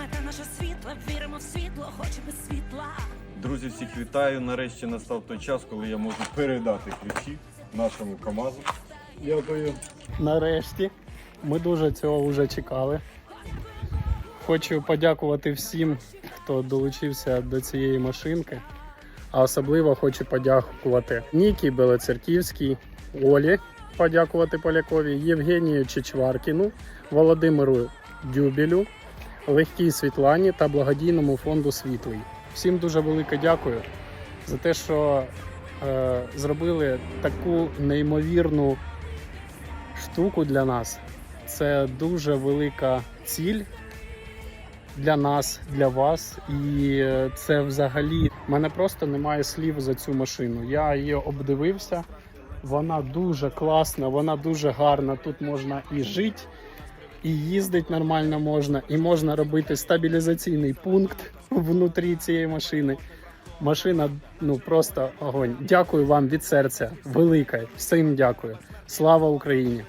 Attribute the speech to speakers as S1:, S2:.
S1: Мета наша світла, віримо в світло, хоч без світла.
S2: Друзі, всіх вітаю. Нарешті настав той час, коли я можу передати ключі нашому КАМАЗу. Дякую.
S3: Нарешті. Ми дуже цього вже чекали. Хочу подякувати всім, хто долучився до цієї машинки. А особливо хочу подякувати Нікі Белоцерківській, Олі, подякувати Полякові, Євгенію Чичваркіну, Володимиру Дюбілю, Легкій Світлані та благодійному фонду Світлий. Всім дуже велике дякую за те, що е, зробили таку неймовірну штуку для нас. Це дуже велика ціль для нас, для вас. І е, це взагалі мене просто немає слів за цю машину. Я її обдивився. Вона дуже класна, вона дуже гарна. Тут можна і жити, і їздити нормально можна, і можна робити стабілізаційний пункт внутрі цієї машини. Машина ну просто огонь. Дякую вам від серця. Велике. Всім дякую. Слава Україні!